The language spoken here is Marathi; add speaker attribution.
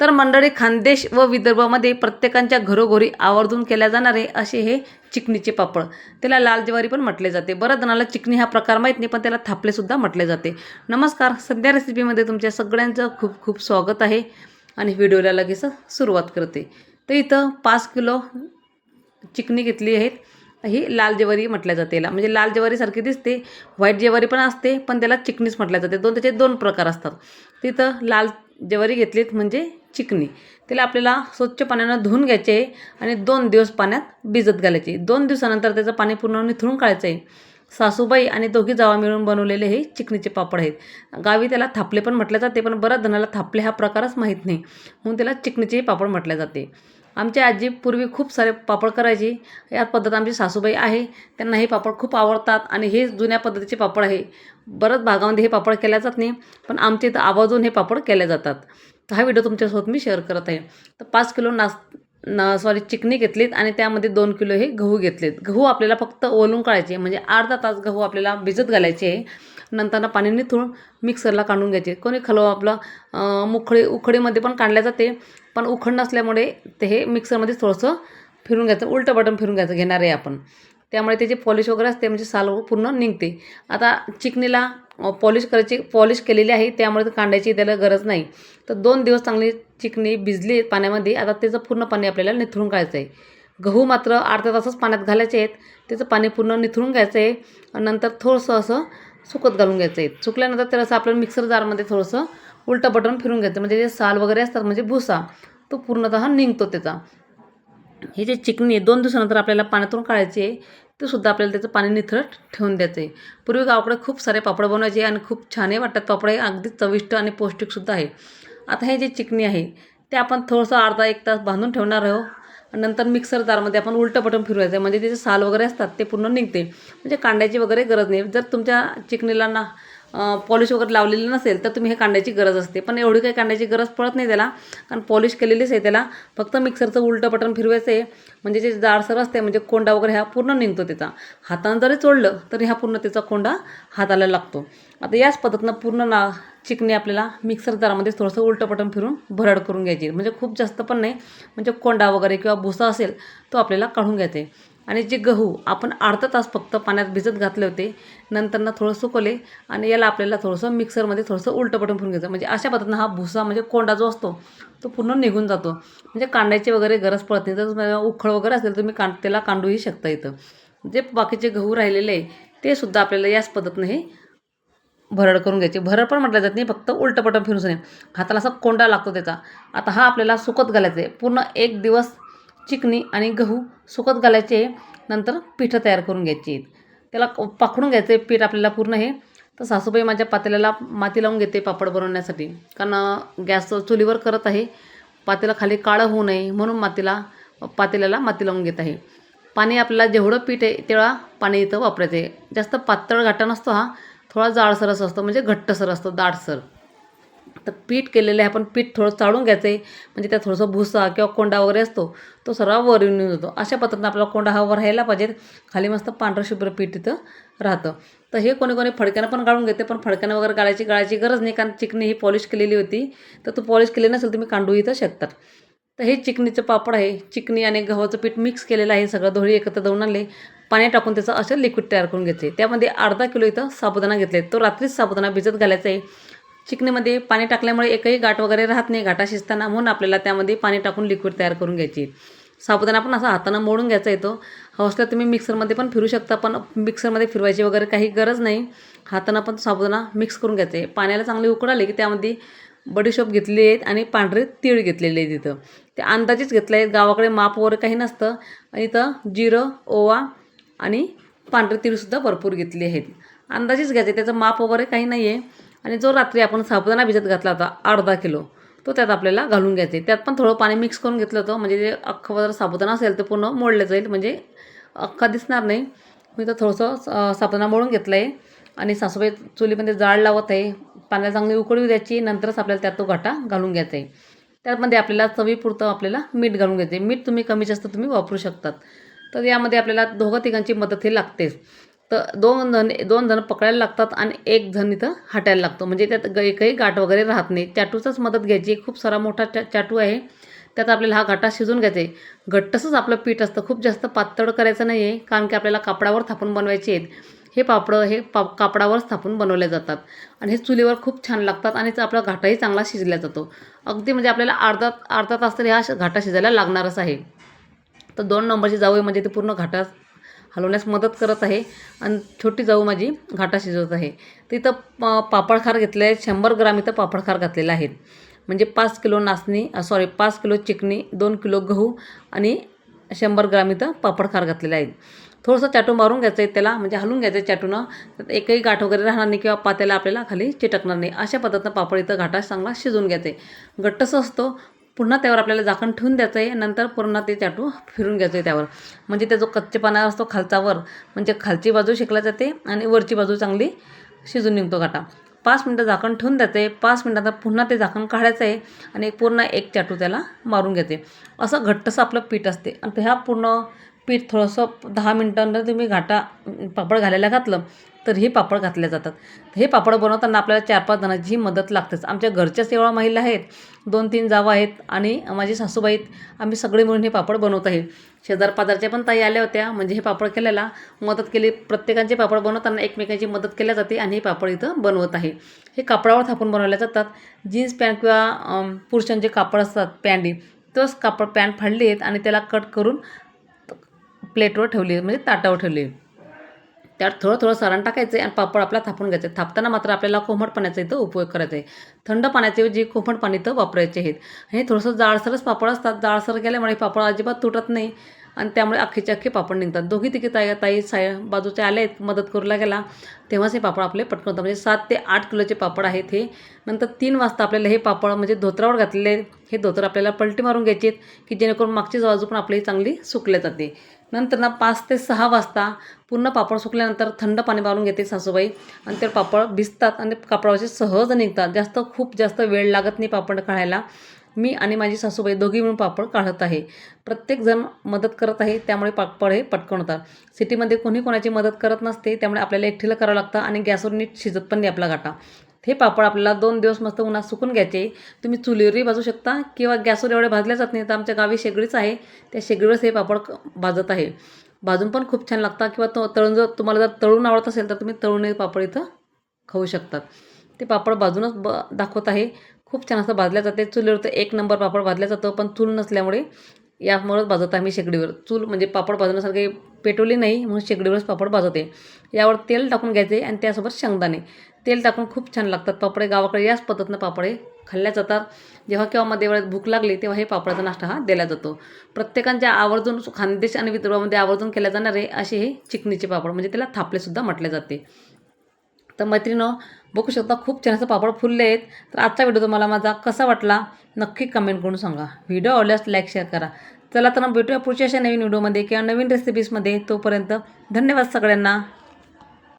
Speaker 1: तर मंडळी खानदेश व विदर्भामध्ये प्रत्येकांच्या घरोघरी आवर्जून केल्या जाणारे असे हे चिकनीचे पापड. त्याला लाल ज्वारी पण म्हटले जाते. बऱ्याच जणाला चिकनी हा प्रकार माहीत नाही पण त्याला थापलेसुद्धा म्हटले जाते. नमस्कार सध्या रेसिपीमध्ये तुमच्या सगळ्यांचं खूप खूप स्वागत आहे आणि व्हिडिओला लगेच सुरुवात करते. तर इथं पाच किलो चिकनी घेतली आहेत. ही लाल ज्वारी म्हटल्या जाते याला. म्हणजे लाल ज्वारीसारखी दिसते व्हाईट ज्वारी पण असते पण त्याला चिकनीच म्हटल्या जाते. दोन त्याचे दोन प्रकार असतात. तिथं लाल ज्वारी घेतलीत म्हणजे चिकणी त्याला आपल्याला स्वच्छ पाण्यानं धुवून घ्यायचे आहे आणि दोन दिवस पाण्यात भिजत घालायचे. दोन दिवसानंतर त्याचं पाणी पूर्ण निथळून काढायचं आहे. सासूबाई आणि दोघी जावा मिळून बनवलेले हे चिकनीचे पापड आहेत. गावी त्याला थापले पण म्हटले जाते पण बऱ्याच जणाला थापले हा प्रकारच माहीत नाही. म्हणून त्याला चिकनीचे पापड म्हटले जाते. आमची आजी पूर्वी खूप सारे पापड करायची. या पद्धत आमची सासूबाई आहे. त्यांना हे पापड खूप आवडतात आणि हे जुन्या पद्धतीचे पापड आहे. बऱ्याच भागामध्ये हे पापड केल्या जात नाही पण आमच्या इथं आवाजून हे पापड केले जातात. तर हा व्हिडिओ तुमच्यासोबत मी शेअर करत आहे. तर पाच किलो नास ना सॉरी चिकनी घेतलीत आणि त्यामध्ये दोन किलो हे गहू घेतलेत. गहू आपल्याला फक्त ओलून काढायचे म्हणजे अर्धा तास गहू आपल्याला भिजत घालायचे. आहे नंतर पाणी निथळून मिक्सरला काढून घ्यायचे. कोणी खलो आपलं मुखळे उखडीमध्ये पण काढल्या जाते पण उखड नसल्यामुळे ते हे मिक्सरमध्ये थोडंसं फिरून घ्यायचं उलटं बटन फिरून घ्यायचं घेणार आहे आपण. त्यामुळे त्याची पॉलिश वगैरे असते म्हणजे साल पूर्ण निघते. आता चिकनीला पॉलिश करायची पॉलिश केलेली आहे त्यामुळे ते त्याला गरज नाही. तर दोन दिवस चांगली चिकनी भिजली पाण्यामध्ये आता त्याचं पूर्ण पाणी आपल्याला निथळून काढायचं आहे. गहू मात्र अर्ध्या तासच पाण्यात घालायचे आहेत. त्याचं पाणी पूर्ण निथळून घ्यायचं आहे नंतर थोडंसं असं सुकत घालून घ्यायचं आहे. सुकल्यानंतर त्याला असं आपल्याला मिक्सर जारमध्ये थोडंसं उलटं बटन फिरून घ्यायचं म्हणजे जे साल वगैरे असतात म्हणजे भुसा तो पूर्णतः निघतो त्याचा. हे जे चिकनी आहे दोन दिवसानंतर आपल्याला पाण्यातून काढायची आहे ते सुद्धा आपल्याला त्याचं पाणी निथळत ठेवून द्यायचं आहे पूर्वी गावाकडे खूप सारे पापड बनवायचे आणि खूप छानही वाटतात पापड हे अगदी चविष्ट आणि पौष्टिकसुद्धा आहे. आता हे जे चिकनी आहे ते आपण थोडंसं अर्धा एक तास बांधून ठेवणार आहोत. आणि नंतर मिक्सर जारमध्ये आपण उलटं बटन फिरवायचं आहे. म्हणजे त्याचे साल वगैरे असतात ते पूर्ण निघते. म्हणजे कांड्याची वगैरे गरज नाही. जर तुमच्या चिकनीला ना पॉलिश वगैरे लावलेली नसेल तर तुम्ही हे कांड्याची गरज असते. पण एवढी काही कांड्याची गरज पडत नाही त्याला कारण पॉलिश केलेलीच आहे त्याला. फक्त मिक्सरचं उलटं बटन फिरवायचं आहे म्हणजे जे जाडसर असते म्हणजे कोंडा वगैरे हा पूर्ण निघतो त्याचा. हातानं जरी चोडलं तरी हा पूर्ण त्याचा कोंडा हाताला लागतो. आता याच पद्धतीनं पूर्ण ना चिकणी आपल्याला मिक्सर जारामध्ये थोडंसं उलटं बटन फिरून भरड करून घ्यायची. म्हणजे खूप जास्त पण नाही. म्हणजे कोंडा वगैरे किंवा भुसा असेल तो आपल्याला काढून घ्यायचा आहे आणि जे गहू आपण अर्धा तास फक्त पाण्यात भिजत घातले होते नंतर ना थोडं सुकवले आणि याला आपल्याला थोडंसं मिक्सरमध्ये थोडंसं उलटं पटून फिरून घ्यायचं. म्हणजे अशा पद्धतीनं हा भुसा म्हणजे कोंडा जो असतो तो पूर्ण निघून जातो. म्हणजे कांड्याची वगैरे गरज पडत नाही. जर उखळ वगैरे असेल तर तुम्ही कां त्याला कांडूही शकता इथं. जे बाकीचे गहू राहिलेले आहे ते सुद्धा आपल्याला याच पद्धतीनं हे भरड करून घ्यायची. भरड पण म्हटलं जात नाही फक्त उलटं पटं फिरून नाही हाताला असा कोंडा लागतो त्याचा. आता हा आपल्याला सुकत घालायचा आहे. पूर्ण एक दिवस चिकनी आणि गहू सुकत घालायचे नंतर पिठं तयार करून घ्यायची. त्याला पाखडून घ्यायचं आहे पीठ आपल्याला पूर्ण हे तर सासूबाई माझ्या पातेल्याला माती लावून घेते पापड बनवण्यासाठी. कारण गॅस चुलीवर करत आहे. पातेला खाली काळं होऊ नये म्हणून मातीला पातेल्याला माती लावून घेत आहे. पाणी आपल्याला जेवढं पीठ आहे तेवढा पाणी इथं वापरायचं आहे. जास्त पातळ घाटा नसतो हा. थोडा जाडसर असं असतो म्हणजे घट्टसर असतो दाटसर. तर पीठ केलेलं आहे आपण पीठ थोडं चाळून घ्यायचं आहे म्हणजे त्यात थोडंसं भुसा किंवा कोंडा वगैरे असतो तो सर्व वर येऊन जातो. अशा पद्धतीनं आपला कोंडा हा राहायला पाहिजे. खाली मस्त पांढरं शुभ्र पीठ तिथं राहतं. तर हे कोणी कोणी फडक्यानं पण गाळून घेते पण फडक्यानं वगैरे गाळायची गाळायची गरज नाही कारण चिकनी ही पॉलिश केलेली होती. तर तू पॉलिश केली नसेल तुम्ही कांडू इथं शकतात. तर हे चिकनीचं पापड आहे. चिकनी आणि गव्हाचं पीठ मिक्स केलेलं आहे. सगळं धोळी एकत्र दळून आणले. पाणी टाकून त्याचं असं लिक्विड तयार करून घेतले त्यामध्ये अर्धा किलो इथं साबुदाणा घेतले. तो रात्रीच साबुदाणा भिजत घालायचा आहे. चिकनीमध्ये पाणी टाकल्यामुळे एकही गाठ वगैरे राहत नाही. गाठा शिजताना म्हणून आपल्याला त्यामध्ये पाणी टाकून लिक्विड तयार करून घ्यायची. साबुदाणा पण असा हातानं मोडून घ्यायचा येतो. हवसला तुम्ही मिक्सरमध्ये पण फिरू शकता पण मिक्सरमध्ये फिरवायची वगैरे काही गरज नाही. हातानं पण साबुदाणा मिक्स करून घ्यायचं आहे. पाण्याला चांगली उकडाले की त्यामध्ये बडीशोप घेतली आहेत आणि पांढरे तीळ घेतलेले आहेत इथं. ते अंदाजेच घेतले आहेत. गावाकडे माप वगैरे काही नसतं. आणि इथं जिरं ओवा आणि पांढरे तीळसुद्धा भरपूर घेतले आहेत. अंदाजेच घ्यायचे. त्याचं माप वगैरे काही नाही आहे आणि जो रात्री आपण साबुदाणा भिजत घातला होता अर्धा किलो तो त्यात आपल्याला घालून घ्यायचा. आहे त्यात पण थोडं पाणी मिक्स करून घेतलं होतं. म्हणजे जे अख्खं जर साबुदाणा असेल तर पूर्ण मोडलं जाईल. म्हणजे अख्खा दिसणार नाही. मी तर थोडंसं स- साबुदाणा मोडून घेतलं आहे आणि सासूबाई चुलीमध्ये जाळ लावत आहे. पाण्याला चांगली उकळी द्यायची. नंतरच आपल्याला त्यात तो घाटा घालून घ्यायचा आहे. त्यामध्ये आपल्याला चवीपुरतं आपल्याला मीठ घालून घ्यायचं आहे. मीठ तुम्ही कमी जास्त तुम्ही वापरू शकतात. तर यामध्ये आपल्याला दोघं तिघांची मदत ही लागतेच. तर दोन जण दोन जण पकडायला लागतात आणि एक जण इथं हाटायला लागतो. म्हणजे त्यात ग- एकही गाठ वगैरे राहत नाही. चाटूचाच मदत घ्यायची. खूप सारा मोठा चा चाटू आहे. त्यात आपल्याला हा घाटा शिजून घ्यायचा आहे. घट्टसंच आपलं पीठ असतं. खूप जास्त पातळ करायचं नाही आहे. कारण की आपल्याला कापडावर थापून बनवायचे आहेत. हे पापडं हे पा कापडावरच थापून बनवले जातात. आणि हे चुलीवर खूप छान लागतात आणि त्याचा आपला घाटाही चांगला शिजला जातो. अगदी म्हणजे आपल्याला अर्धा अर्धा तास तरी हा श- घाटा शिजायला लागणारच आहे. तर दोन नंबरची जाऊ आहे म्हणजे ते पूर्ण घाटा हलवण्यास मदत करत आहे आणि छोटी जाऊ माझी घाटा शिजवत आहे. तिथं पापडखार घेतले आहे शंभर ग्राम इथं पापडखार घातलेला आहे म्हणजे पाच किलो नाचणी सॉरी पाच किलो चिकणी दोन किलो गहू आणि शंभर ग्राम इथं पापडखार घातलेलं आहे थोडंसं चाटू मारून घ्यायचं आहे त्याला म्हणजे हलवून घ्यायचं आहे चाटूनं एकही गाठ वगैरे राहणार नाही किंवा पात्याला आपल्याला खाली चिटकणार नाही. अशा पद्धतीनं पापड इथं घाटा चांगला शिजून घ्यायचं आहे घट्टसं असतो पुन्हा त्यावर आपल्याला झाकण ठेवून द्यायचं आहे नंतर पूर्ण ते चाटू फिरून घ्यायचं आहे त्यावर. म्हणजे त्या जो कच्चेपणा असतो खालचावर म्हणजे खालची बाजू शिकला जाते आणि वरची बाजू चांगली शिजून निघतो घाटा पाच मिनटं झाकण ठेवून द्यायचं आहे पाच मिनटात पुन्हा ते झाकण काढायचं आहे आणि एक पूर्ण एक चाटू त्याला मारून घ्यायचे असं घट्टसं आपलं पीठ असते. आणि ह्या पूर्ण पीठ थोडंसं दहा मिनटानंतर तुम्ही घाटा पापड घालायला घातलं तर हे पापड घातले जातात. हे पापड बनवताना आपल्याला चार पाच जणांची मदत लागतेच. आमच्या घरच्याच एवढ्या महिला आहेत. दोन तीन जावा आहेत आणि माझी सासूबाई आहेत. आम्ही सगळे मिळून हे पापड बनवत आहे. शेजार पाजारच्या पण ताई आल्या होत्या. म्हणजे हे पापड केल्याला मदत केली. प्रत्येकांचे पापड बनवताना एकमेकांची मदत केल्या जाते आणि हे पापड इथं बनवत आहे. हे कापडावर थापून बनवल्या जातात. जीन्स पॅन्ट किंवा पुरुषांचे कापड असतात पॅन्टी. तोच कापड पॅन्ट फाडले आहेत आणि त्याला कट करून प्लेटवर ठेवली म्हणजे ताटावर ठेवली आहे. त्यात थोडं थोडं सारण टाकायचं आहे आणि पापड आपला थापून घ्यायचं. आहे थापताना मात्र आपल्याला कोमट पाण्याचा इथं उपयोग करायचा आहे. थंड पाण्याचे कोमट पाणी इथं वापरायचे आहेत. आणि थोडंसं जाळसरच पापड असतात. जाळसर गेल्यामुळे पापड अजिबात तुटत नाही आणि त्यामुळे अख्खीचे अख्खे पापड निघतात. दोघी तिघी ताई ताई साय बाजूचे आले आहेत. मदत करूला गेला. तेव्हाच हे पापड आपले पटकन होतात. म्हणजे सात ते आठ किलोचे पापड आहेत हे. नंतर तीन वाजता आपल्याला हे पापड म्हणजे धोत्रावर घातलेले हे धोतर आपल्याला पलटी मारून घ्यायचे आहेत की जेणेकरून मागची बाजू पण आपली चांगली सुकल्या जाते. नंतर ना पाच ते सहा वाजता पूर्ण पापड सुकल्यानंतर थंड पाणी मारून घेते सासूबाई. आणि ते पापड भिजतात आणि कापडावरचे सहज निघतात. जास्त खूप जास्त वेळ लागत नाही पापड काढायला. मी आणि माझी सासूबाई दोघी मिळून पापड काढत आहे. प्रत्येकजण मदत करत आहे त्यामुळे पापड हे पटकन होतात सिटीमध्ये कोणी कोणाची मदत करत नसते त्यामुळे आपल्याला एकटीला करावं लागतं आणि गॅसवर नीट शिजत पण नाही आपला गाठा. हे पापड आपल्याला दोन दिवस मस्त उन्हात सुकून घ्यायचे. तुम्ही चुलीवरही भाजू शकता किंवा गॅसवर एवढे भाजल्या जात नाही तर आमच्या गावी शेगडीच आहे. त्या शेगडीवरच हे पापड भाजत आहे. भाजून पण खूप छान लागतात किंवा तो तळून जर तुम्हाला जर तळून आवडत असेल तर तुम्ही तळूनही पापड इथं खाऊ शकतात. ते पापड भाजूनच ब दाखवत आहे. खूप छान असं भाजल्या जाते. चुलीवर तर एक नंबर पापड भाजल्या जातं पण चूल नसल्यामुळे यामुळेच भाजत आहे मी शेगडीवर. चूल म्हणजे पापड भाजण्यासारखे पेटवली नाही म्हणून शेगडीवरच पापड भाजते. यावर तेल टाकून घ्यायचे आणि त्यासोबत शेंगदाणे. तेल टाकून खूप छान लागतात. पापडे गावाकडे याच पद्धतीनं पापडे खाल्ल्या जातात. जेव्हा केव्हा मध्ये वेळेत भूक लागली तेव्हा हे पापडाचा नाश्ता हा दिला जातो. प्रत्येकांच्या आवर्जून खानदेश आणि विदर्भामध्ये आवर्जून केल्या जाणारे असे हे चिकनीचे पापड म्हणजे त्याला थापलेसुद्धा म्हटले जाते. तर मैत्रिणं बघू शकता खूप छान असं पापड फुलले आहेत. तर आजचा व्हिडिओ तुम्हाला माझा कसा वाटला नक्की कमेंट करून सांगा. व्हिडिओ आवडल्यास लाईक शेअर करा. चला तर मग भेटूया पुढच्या अशा नवीन व्हिडिओमध्ये किंवा नवीन रेसिपीजमध्ये तोपर्यंत धन्यवाद सगळ्यांना.